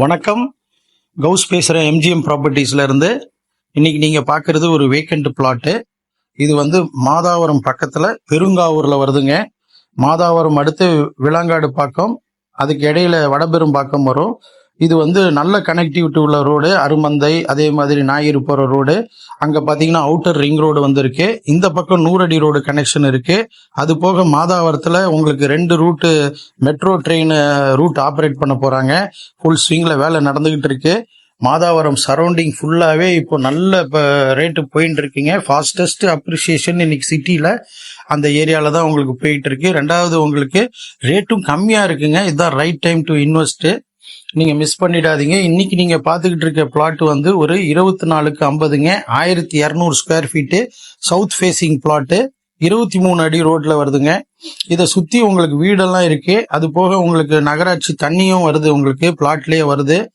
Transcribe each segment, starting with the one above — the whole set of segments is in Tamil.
வணக்கம். கவுஸ் பேசுகிற எம்ஜிஎம் ப்ராப்பர்ட்டிஸ்ல இருந்து இன்னைக்கு நீங்கள் பார்க்குறது ஒரு வேக்கண்ட் பிளாட்டு இது வந்து மாதாவரம் பக்கத்தில் பெருங்காவூரில் வருதுங்க. மாதாவரம் அடுத்து விளாங்காடு பாக்கம் அதுக்கு இடையில வடபெரும்பாக்கம் வரும். இது வந்து நல்ல கனெக்டிவிட்டி உள்ள ரோடு அருமந்தை அதே மாதிரி ஞாயிறு போகிற ரோடு அங்கே பார்த்தீங்கன்னா அவுட்டர் ரிங் ரோடு வந்திருக்கு. இந்த பக்கம் நூறடி ரோடு கனெக்ஷன் இருக்கு. அது போக மாதாவரத்தில் உங்களுக்கு ரெண்டு route metro train route operate பண்ண போகிறாங்க ஃபுல் ஸ்விங்கில் வேலை நடந்துகிட்டு இருக்கு. மாதாவரம் சரௌண்டிங் ஃபுல்லாகவே இப்போ நல்ல இப்போ ரேட்டு போயின்னு இருக்கீங்க. ஃபாஸ்டஸ்ட் அப்ரிசியேஷன் இன்னைக்கு சிட்டியில் அந்த ஏரியாவில் தான் உங்களுக்கு போயிட்டு இருக்கு. ரெண்டாவது உங்களுக்கு ரேட்டும் கம்மியாக இருக்குங்க. இதுதான் ரைட் டைம் டு இன்வெஸ்ட்டு நீங்கள் மிஸ் பண்ணிடாதீங்க. இன்னைக்கு நீங்கள் பார்த்துக்கிட்டு இருக்க பிளாட் வந்து ஒரு இருபத்தி நாலுக்கு ஐம்பதுங்க. ஆயிரத்தி இரநூறு square feet south facing flat இருபத்தி மூணு அடி ரோட்ல வருதுங்க. இதை சுற்றி உங்களுக்கு வீடெல்லாம் இருக்கு. அது போக உங்களுக்கு நகராட்சி தண்ணியும் வருது. உங்களுக்கு பிளாட்லேயே வருது.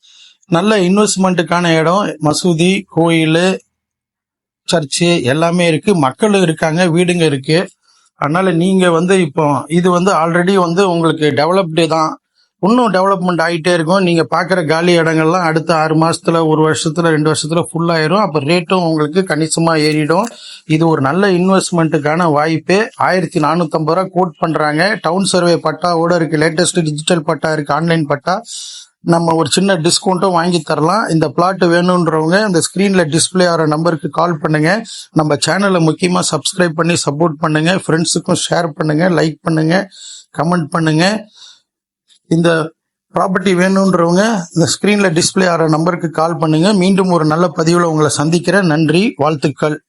நல்ல இன்வெஸ்ட்மெண்ட்டுக்கான இடம். மசூதி கோயில் சர்ச்சு எல்லாமே இருக்கு. மக்களும் இருக்காங்க. வீடுங்க இருக்கு. அதனால நீங்க வந்து இப்போ இது வந்து ஆல்ரெடி வந்து உங்களுக்கு டெவலப்டு தான். இன்னும் டெவலப்மெண்ட் ஆகிட்டே இருக்கும். நீங்கள் பார்க்குற காலி இடங்கள்லாம் அடுத்த ஆறு மாதத்தில் ஒரு வருஷத்தில் ரெண்டு வருஷத்தில் ஃபுல்லாயிரும் அப்போ ரேட்டும் உங்களுக்கு கணிசமாக ஏறிடும். இது ஒரு நல்ல இன்வெஸ்ட்மெண்ட்டுக்கான வாய்ப்பு. ஆயிரத்தி நானூற்றம்பது ரூபா கோட் பண்ணுறாங்க டவுன் சர்வே பட்டாவோட இருக்குது லேட்டஸ்ட் டிஜிட்டல் பட்டா இருக்குது ஆன்லைன் பட்டா. நம்ம ஒரு சின்ன டிஸ்கவுண்ட்டும் வாங்கி தரலாம். இந்த பிளாட் வேணுன்றவங்க இந்த ஸ்க்ரீனில் டிஸ்ப்ளே ஆகிற நம்பருக்கு கால் பண்ணுங்கள் நம்ம சேனலை முக்கியமாக சப்ஸ்கிரைப் பண்ணி சப்போர்ட் பண்ணுங்கள் ஃப்ரெண்ட்ஸுக்கும் ஷேர் பண்ணுங்கள் லைக் பண்ணுங்கள் கமெண்ட் பண்ணுங்கள் இந்த ப்ராப்பர்ட்டி வேணுன்றவங்க இந்த ஸ்க்ரீனில் டிஸ்ப்ளே ஆகிற நம்பருக்கு கால் பண்ணுங்க. மீண்டும் ஒரு நல்ல பதிவில் உங்களை சந்திக்கிறேன். நன்றி வாழ்த்துக்கள்.